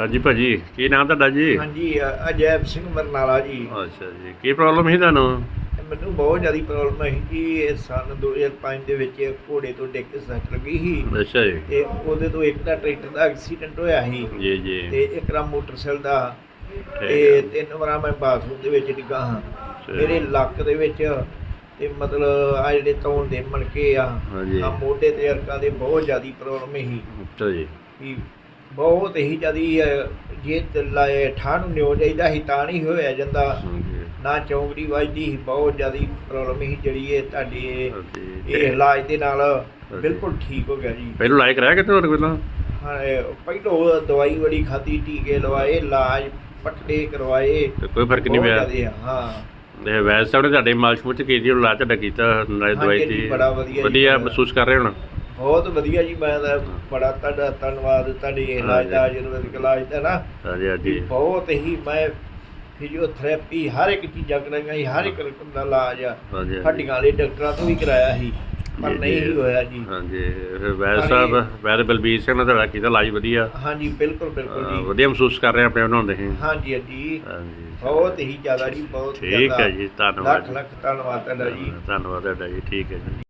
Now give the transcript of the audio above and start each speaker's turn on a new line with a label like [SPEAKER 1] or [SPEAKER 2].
[SPEAKER 1] ਹਾਂਜੀ ਭਾਜੀ ਕੀ ਨਾਮ ਤੁਹਾਡਾ ਜੀ?
[SPEAKER 2] ਹਾਂਜੀ ਅ- ਅਜੈਬ ਸਿੰਘ ਬਰਨਾਲਾ ਜੀ।
[SPEAKER 1] ਅੱਛਾ ਜੀ ਕੀ ਪ੍ਰੋਬਲਮ ਸੀ ਤੁਹਾਨੂੰ?
[SPEAKER 2] ਮੈਨੂੰ ਬਹੁਤ ਜ਼ਿਆਦਾ ਪ੍ਰੋਬਲਮ ਹੈ ਕਿ ਇਹ ਸਨ 2005 ਦੇ ਵਿੱਚ ਘੋੜੇ ਤੋਂ ਡਿੱਗ ਕੇ ਸੱਟ ਲੱਗੀ ਸੀ।
[SPEAKER 1] ਅੱਛਾ ਜੀ।
[SPEAKER 2] ਤੇ ਉਹਦੇ ਤੋਂ ਇੱਕ ਦਾ ਟਰੈਕਟਰ ਦਾ ਐਕਸੀਡੈਂਟ ਹੋਇਆ ਸੀ।
[SPEAKER 1] ਜੀ ਜੀ।
[SPEAKER 2] ਤੇ ਇੱਕ ਦਾ ਮੋਟਰਸਾਈਕਲ ਦਾ।
[SPEAKER 1] ਠੀਕ
[SPEAKER 2] ਤੇ
[SPEAKER 1] ਹੈ।
[SPEAKER 2] ਤਿੰਨ ਵਾਰਾਂ ਮੈਂ ਬਾਥਰੂਮ ਦੇ ਵਿੱਚ ਡਿੱਗਾ ਹਾਂ।
[SPEAKER 1] ਠੀਕ।
[SPEAKER 2] ਮੇਰੇ ਲੱਕ ਦੇ ਵਿੱਚ ਤੇ ਮਤਲਬ ਆ ਜਿਹੜੇ ਤੌਣ ਦੇ ਮਣਕੇ ਆ
[SPEAKER 1] ਹਾਂਜੀ।
[SPEAKER 2] ਆ ਮੋਢੇ ਤੇ ਅਰਕਾਂ ਦੇ ਬਹੁਤ ਜ਼ਿਆਦੀ ਪ੍ਰੋਬਲਮ ਸੀ।
[SPEAKER 1] ਅੱਛਾ ਜੀ।
[SPEAKER 2] ਕਿ ਬਹੁਤ ਹੀ ਜ਼ਿਆਦੀ ਅ, ਜੇ ਲਾਏ ਠਾਹ ਨੂੰ ਨਿਓ ਜਾਈਦਾ ਸੀ ਤਾਂ ਨਹੀਂ ਹੋਇਆ ਜਾਂਦਾ। ਨਾ ਚੌਂਕੜੀ ਵੱਜਦੀ ਸੀ ਬਹੁਤ ਜ਼ਿਆਦੀ ਪ੍ਰੋਬਲਮ ਸੀ ਜਿਹੜੀ ਇਹ ਤੁਹਾਡੀ ਇਹ- ਇਲਾਜ ਦੇ ਨਾਲ ਬਿਲਕੁਲ ਠੀਕ ਹੋ ਗਿਆ ਜੀ।
[SPEAKER 1] ਪਹਿਲਾਂ ਲਾਇਕ ਰਹਿ ਕਿਤੇ ਹੋਰ ਪਹਿਲਾਂ?
[SPEAKER 2] ਹਾਂ ਪਹਿਲੋਂ ਦਵਾਈ ਬੜੀ ਖਾਦੀ ਟੀਕੇ ਲਵਾਏ ਇਲਾਜ ਪੱਟੇ ਕਰਵਾਏ।
[SPEAKER 1] ਕੋਈ ਫ਼ਰਕ ਨਹੀਂ ਪਿਆ?
[SPEAKER 2] ਹਾਂ।
[SPEAKER 1] ਇਹ ਵੈਸੇ ਸਾਹਿਬ ਨੇ ਤੁਹਾਡੇ ਮਾਲਸ਼ ਮੁੱਚ ਕੀਤੀ ਉਹ ਲਾ ਤੁਹਾਡਾ ਕੀਤਾ ਨਾਲੇ ਦਵਾਈ ਦੀ।
[SPEAKER 2] ਵਧੀਆ।
[SPEAKER 1] ਮਹਿਸੂਸ ਕਰ ਰਹੇ ਹੁਣ?
[SPEAKER 2] ਬਹੁਤ ਵਧੀਆ ਜੀ ਮੈਂ ਤਾਂ ਬੜਾ ਤੁਹਾਡਾ ਧੰਨਵਾਦ ਤੁਹਾਡੇ ਇਲਾਜ ਦਾ। ਆਯੁਰਵੈਦਿਕ ਇਲਾਜ ਦਾ ਨਾ।
[SPEAKER 1] ਹਾਂਜੀ ਹਾਂਜੀ।
[SPEAKER 2] ਬਹੁਤ ਹੀ ਮੈਂ ਫਿਜ਼ੀਓਥੈਰੇਪੀ ਹਰ ਇੱਕ ਚੀਜ਼ਾਂ ਕਰਾਈਆਂ ਸੀ ਹਰ ਇੱਕ ਰਕਮ ਦਾ ਇਲਾਜ ਆ। ਹੱਡੀਆਂ ਵਾਲੇ ਡਾਕਟਰਾਂ ਤੋਂ ਵੀ ਕਰਾਇਆ ਸੀ ਪਰ
[SPEAKER 1] ਜੀ,
[SPEAKER 2] ਨਹੀਂ
[SPEAKER 1] ਜੀ।
[SPEAKER 2] ਹੋਇਆ ਜੀ।
[SPEAKER 1] ਹਾਂਜੀ ਫਿਰ ਵੈਦ ਸਾਹਿਬ ਵੈਦ ਬਲਬੀਰ ਸਿੰਘ ਨੇ ਤੁਹਾਡਾ ਕੀਤਾ ਇਲਾਜ ਵਧੀਆ।
[SPEAKER 2] ਹਾਂਜੀ ਬਿਲਕੁਲ ਬਿਲਕੁਲ ਜੀ।
[SPEAKER 1] ਵਧੀਆ ਮਹਿਸੂਸ ਕਰ ਰਹੇ ਆਪਣੇ ਬਣਾਉਂਦੇ ਸੀ।
[SPEAKER 2] ਹਾਂਜੀ ਹਾਂਜੀ।
[SPEAKER 1] ਹਾਂਜੀ।
[SPEAKER 2] ਬਹੁਤ ਹੀ ਜ਼ਿਆਦਾ ਜੀ ਬਹੁਤ
[SPEAKER 1] ਠੀਕ ਹੈ। ਜੀ ਧੰਨਵਾਦ
[SPEAKER 2] ਲੱਖ ਲੱਖ ਧੰਨਵਾਦ ਤੁਹਾਡਾ ਜੀ।
[SPEAKER 1] ਧੰਨਵਾਦ ਤੁਹਾਡਾ ਜੀ ਠੀਕ ਹੈ ਜੀ।